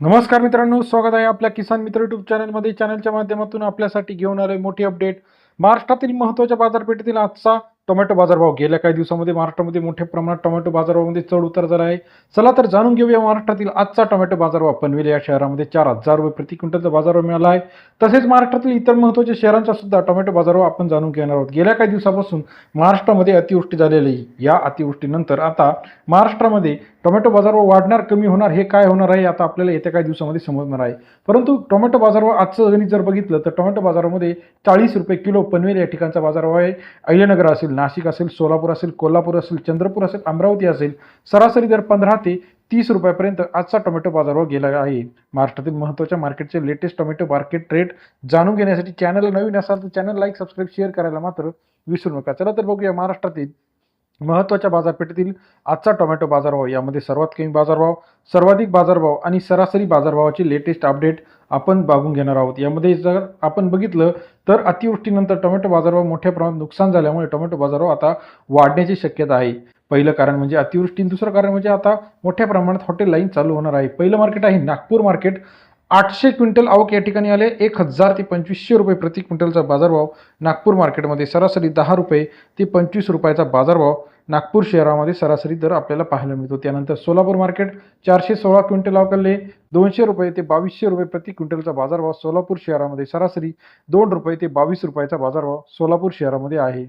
नमस्कार मित्रांनो स्वागत आहे आपल्या किसान मित्र युट्यूब चॅनलमध्ये चॅनलच्या माध्यमातून आपल्यासाठी घेऊन आलोय मोठी अपडेट महाराष्ट्रातील महत्त्वाच्या बाजारपेठेतील आजचा टोमॅटो बाजारभाव. गेल्या काही दिवसामध्ये महाराष्ट्रामध्ये मोठ्या प्रमाणात टोमॅटो बाजारभावामध्ये चढ उतार झाला आहे. चला तर जाणून घेऊया महाराष्ट्रातील आजचा टोमॅटो बाजारभाव. पनवेल या शहरामध्ये चार हजार रुपये प्रति क्विंटलचा बाजारभाव मिळाला आहे. तसेच महाराष्ट्रातील इतर महत्त्वाच्या शहरांचा सुद्धा टोमॅटो बाजारभाव आपण जाणून घेणार आहोत. गेल्या काही दिवसापासून महाराष्ट्रामध्ये अतिवृष्टी झालेली आहे. या अतिवृष्टीनंतर आता महाराष्ट्रामध्ये टोमॅटो बाजारभाव वाढणार कमी होणार हे काय होणार आहे आता आपल्याला येत्या काही दिवसामध्ये समजणार आहे. परंतु टोमॅटो बाजारभाव आजचं गणित जर बघितलं तर टोमॅटो बाजारामध्ये चाळीस रुपये किलो पनवेल या ठिकाणचा बाजारभाव आहे. अहिल्यानगर असेल नाशिक असेल सोलापूर असेल कोल्हापूर असेल चंद्रपूर असेल अमरावती असेल सरासरी दर पंधरा ते तीस रुपयापर्यंत आजचा टोमॅटो बाजारभाव गेला आहे. महाराष्ट्रातील महत्त्वाच्या मार्केटचे लेटेस्ट टोमॅटो मार्केट रेट जाणून घेण्यासाठी चॅनल नवीन असाल तर चॅनल लाईक सबस्क्राईब शेअर करायला मात्र विसरू नका. चला तर बघूया महाराष्ट्रातील महत्त्वाच्या बाजारपेठेतील आजचा टोमॅटो बाजारभाव यामध्ये सर्वात कमी बाजारभाव सर्वाधिक बाजारभाव आणि सरासरी बाजारभावाची लेटेस्ट अपडेट आपण बघून घेणार आहोत. यामध्ये जर आपण बघितलं तर अतिवृष्टीनंतर टोमॅटो बाजारभाव मोठ्या प्रमाणात नुकसान झाल्यामुळे टोमॅटो बाजारभाव आता वाढण्याची शक्यता आहे. पहिलं कारण म्हणजे अतिवृष्टी दुसरं कारण म्हणजे आता मोठ्या प्रमाणात हॉटेल लाईन चालू होणार आहे. पहिलं मार्केट आहे नागपूर मार्केट. आठशे क्विंटल आवक या ठिकाणी आले. एक हजार ते पंचवीसशे रुपये प्रति क्विंटलचा बाजारभाव नागपूर मार्केटमध्ये सरासरी दहा रुपये ते पंचवीस रुपयाचा बाजारभाव नागपूर शहरामध्ये सरासरी दर आपल्याला पाहायला मिळतो. त्यानंतर सोलापूर मार्केट चारशे सोळा क्विंटल आवकले दोनशे रुपये ते बावीसशे रुपये प्रति क्विंटलचा बाजारभाव सोलापूर शहरामध्ये सरासरी दोन रुपये ते बावीस रुपयाचा बाजारभाव सोलापूर शहरामध्ये आहे.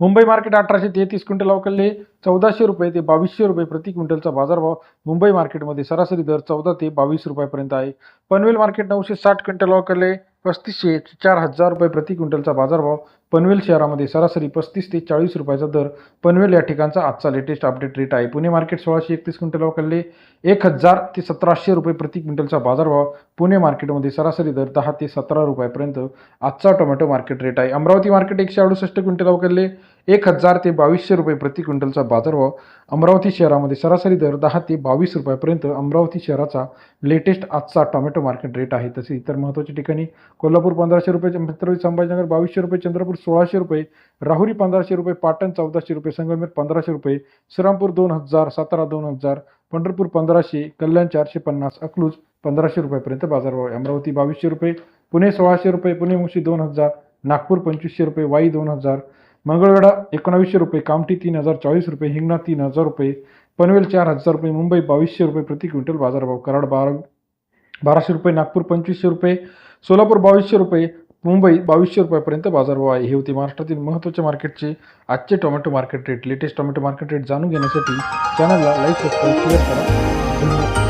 मुंबई मार्केट अठराशे तेहतीस क्विंटल अवकाले चौदाशे रुपये ते बावीसशे रुपये प्रति क्विंटलचा बाजारभाव मुंबई मार्केटमध्ये सरासरी दर चौदा ते बावीस रुपयापर्यंत आहे. पनवेल मार्केट नऊशे साठ क्विंटल अवकाले पस्तीसशे चार हजार रुपये प्रति क्विंटलचा बाजारभाव पनवेल शहरामध्ये सरासरी पस्तीस ते चाळीस रुपयाचा दर. पनवेल या ठिकाणचा आजचा लेटेस्ट अपडेट रेट आहे. पुणे मार्केट सोळाशे एकतीस क्विंटल अवकाले एक हजार ते सतराशे रुपये प्रति क्विंटलचा बाजारभाव पुणे मार्केटमध्ये सरासरी दर दहा ते सतरा रुपयापर्यंत आजचा टोमॅटो मार्केट रेट आहे. अमरावती मार्केट एकशे अडुसष्ट क्विंटल अवकाले एक हजार ते बावीसशे रुपये प्रति क्विंटलचा बाजारभाव. अमरावती शहरामध्ये सरासरी दर दहा ते बावीस रुपयापर्यंत अमरावती शहराचा लेटेस्ट आजचा टोमॅटो मार्केट रेट आहे. तसे इतर महत्त्वाच्या ठिकाणी कोल्हापूर पंधराशे रुपये छत्रपती संभाजीनगर बावीसशे रुपये चंद्रपूर सोळाशे रुपये राहुरी पंधराशे रुपये पाटण चौदाशे रुपये संगमेर पंधराशे रुपये श्रीरामपूर दोन हजार सातारा दोन हजार पंढरपूर पंधराशे कल्याण चारशे पन्नास अकलूज पंधराशे रुपयापर्यंत बाजारभाव आहे. अमरावती बावीसशे रुपये पुणे सोळाशे रुपये पुणे मुशी दोन हजार नागपूर पंचवीसशे रुपये वाई दोन हजार मंगळवेढा एकोणावीसशे रुपये कामठी तीन हजार चाळीस रुपये हिंगणा तीन हजार रुपये पनवेल चार हजार रुपये मुंबई बावीसशे रुपये प्रति क्विंटल बाजारभाव कराड बारा बाराशे रुपये नागपूर पंचवीसशे रुपये सोलापूर बावीसशे रुपये मुंबई बावीसशे रुपयापर्यंत बाजारभाव आहे. हे होते महाराष्ट्रातील महत्त्वाच्या मार्केटचे आजचे tomato market rate latest tomato market rate जाणून घेण्यासाठी चॅनलला लाईक सबस्क्राईब शेअर करा.